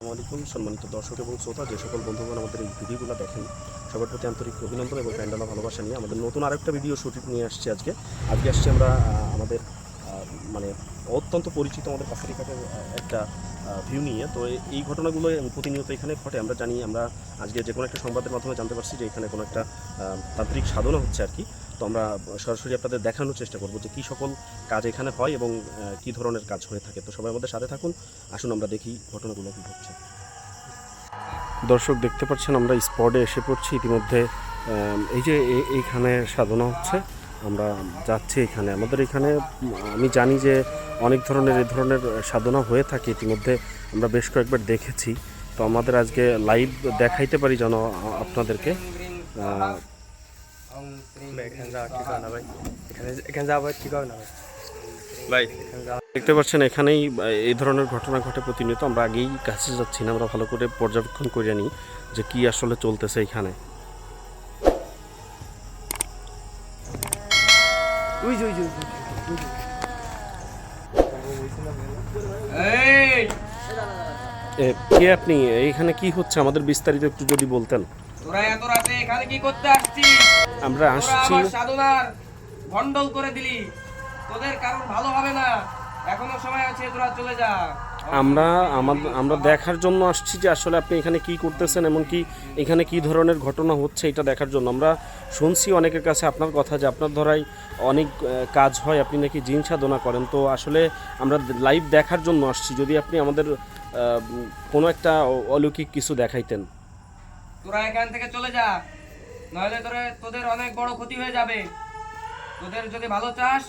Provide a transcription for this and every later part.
আসসালামু আলাইকুম। সম্মানিত দর্শক এবং শ্রোতা, যে সকল বন্ধুগণ আমাদের এই ভিডিওগুলো দেখেন, সবার প্রতি আন্তরিক অভিনন্দন এবং প্যান্ডালা ভালোবাসা নিয়ে আমাদের নতুন আরেকটা ভিডিও শুটিং নিয়ে আসছি আজকে। আজকে আসছি আমরা আমাদের মানে অত্যন্ত পরিচিত আমাদের কাছারি একটা ভিউ নিয়ে। তো এই- ঘটনাগুলো প্রতিনিয়ত এখানে ঘটে। আমরা জানি আমরা আজকে যে কোনো একটা সংবাদের মাধ্যমে জানতে পারছি যে এখানে কোনো একটা তান্ত্রিক সাধনা হচ্ছে আর কি। তো আমরা সরাসরি আপনাদের দেখানোর চেষ্টা করব যে কী সকল কাজ এখানে হয় এবং কী ধরনের কাজ হয়ে থাকে। তো সবাই আমাদের সাথে থাকুন। আসুন আমরা দেখি ঘটনাগুলো কী ঘটছে। দর্শক, দেখতে পাচ্ছেন আমরা স্পটে এসে পড়ছি। ইতিমধ্যে এই যে এইখানে সাধনা হচ্ছে। আমরা যাচ্ছি এখানে। আমাদের এখানে আমি জানি যে অনেক ধরনের এই ধরনের সাধনা হয়ে থাকে ইতিমধ্যে আমরা বেশ কয়েকবার দেখেছি। তো আমাদের আজকে লাইভ দেখাইতে পারি যেন আপনাদেরকে। দেখতে পাচ্ছেন এখানেই এই ধরনের ঘটনা ঘটে প্রতিনিয়ত। আমরা আগেই কাছে যাচ্ছি না আমরা ভালো করে পর্যবেক্ষণ করে নিই যে কি আসলে চলতেছে এখানে। উই যে ওই যে কে আপনি? এইখানে কি হচ্ছে? আমাদের বিস্তারিত একটু যদি বলতেন। তোরা এত রাতে এখানে কি করতে আসছিস? আমরা আসছি। সাধনার ভন্ডল করে দিলি। তোদের কারণ ভালো হবে না। এখনও সময় আছে তোরা চলে যা। আমরা আমরা দেখার জন্য আসছি যে আসলে আপনি এখানে কি করতেছেন, এমনকি এখানে কি ধরনের ঘটনা হচ্ছে এটা দেখার জন্য। আমরা শুনছি অনেকের কাছে আপনার কথা যে আপনার ধরাই অনেক কাজ হয়, আপনি নাকি জিন সাধনা করেন। তো আসলে আমরা লাইভ দেখার জন্য আসছি। যদি আপনি আমাদের কোনো একটা অলৌকিক কিছু দেখাইতেন। তোরা এখান থেকে চলে যা, নইলে তোরে, তোদের অনেক বড় ক্ষতি হয়ে যাবে। তোদের যদি ভালো চাস,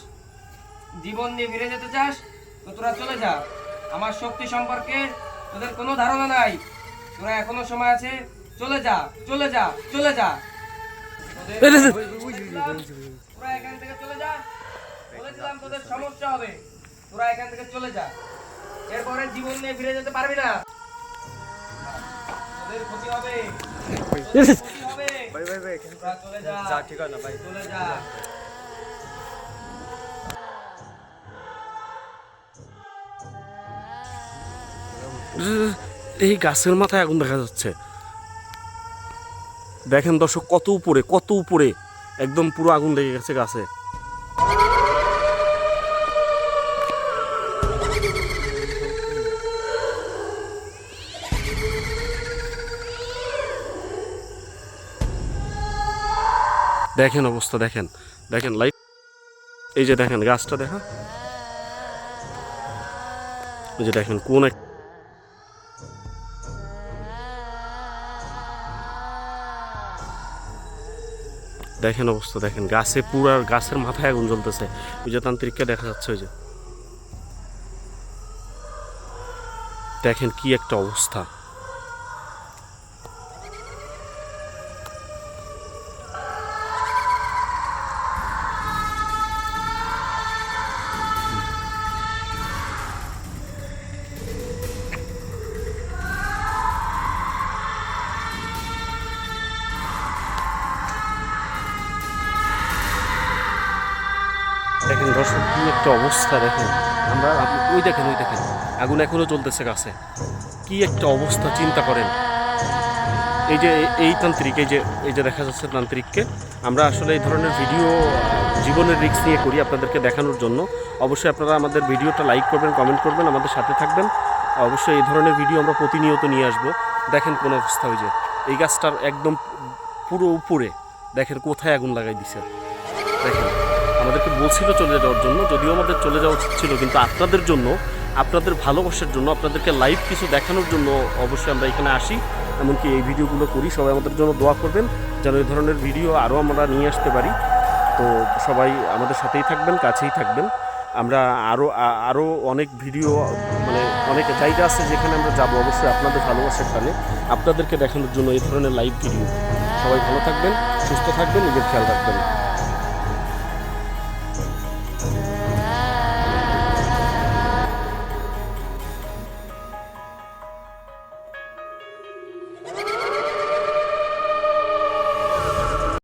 জীবন নিয়ে ফিরে যেতে চাস, তো তোরা চলে যা। আমার শক্তি সম্পর্কে তোদের কোনো ধারণা নাই। তোরা এখনও সময় আছে চলে যা চলে যা চলে যা। তোরা এখান থেকে চলে যা। বলেছিলাম তোদের সমস্যা হবে। তোরা এখান থেকে চলে যা। এরপরে জীবন নিয়ে ফিরে যেতে পারবি না। তোদের ক্ষতি হবে। ভাই ভাই ভাই চলে যা ঠিক না ভাই। চলে যা। এই গাছের মাথায় আগুন দেখা যাচ্ছে। দেখেন দর্শক, কত উপরে কত উপরে একদম পুরো আগুন লেগে গেছে গাছে। দেখেন অবস্থা, দেখেন দেখেন, লাইট। এই যে দেখেন, গাছটা দেখা। এই যে দেখেন, কোন এক দেখেন অবস্থা, দেখেন। গাছে পুরা, গাছের মাথায় আগুন জ্বলতেছে। ওই যে তান্ত্রিককে দেখা যাচ্ছে, ওই যে। দেখেন কি একটা অবস্থা। দেখেন দর্শক, কি একটা অবস্থা দেখেন। আমরা ওই দেখেন ওই দেখেন। আগুন এখনও চলতেছে গাছে। কি একটা অবস্থা, চিন্তা করেন। এই যে, এই- তান্ত্রিক, এই যে এই যে দেখা যাচ্ছে তান্ত্রিককে, আমরা আসলে এই ধরনের ভিডিও জীবনের রিস্ক নিয়ে করি আপনাদেরকে দেখানোর জন্য। অবশ্যই আপনারা আমাদের ভিডিওটা লাইক করবেন, কমেন্ট করবেন, আমাদের সাথে থাকবেন। অবশ্যই এই ধরনের ভিডিও আমরা প্রতিনিয়ত নিয়ে আসব। দেখেন কোন অবস্থা যে। এই গাছটার একদম পুরো উপরে, দেখেন কোথায় আগুন লাগাই দিছে। দেখেন। আমাদেরকে বলছিল চলে যাওয়ার জন্য, যদিও আমাদের চলে যাওয়া উচিত ছিল, কিন্তু আপনাদের জন্য, আপনাদের ভালোবাসার জন্য, আপনাদেরকে লাইভ কিছু দেখানোর জন্য অবশ্যই আমরা এখানে আসি। এমনকি এই ভিডিওগুলো করি, সবাই আমাদের জন্য দোয়া করবেন, যেন এই ধরনের ভিডিও আরও আমরা নিয়ে আসতে পারি। তো সবাই আমাদের সাথেই থাকবেন, কাছেই থাকবেন। আমরা আরও আরও অনেক ভিডিও মানে অনেক জায়গা আছে যেখানে আমরা যাব, অবশ্যই আপনাদের ভালোবাসার টানে, আপনাদেরকে দেখানোর জন্য এই ধরনের লাইভ ভিডিও সবাই ভালো থাকবেন, সুস্থ থাকবেন, নিজের খেয়াল রাখবেন।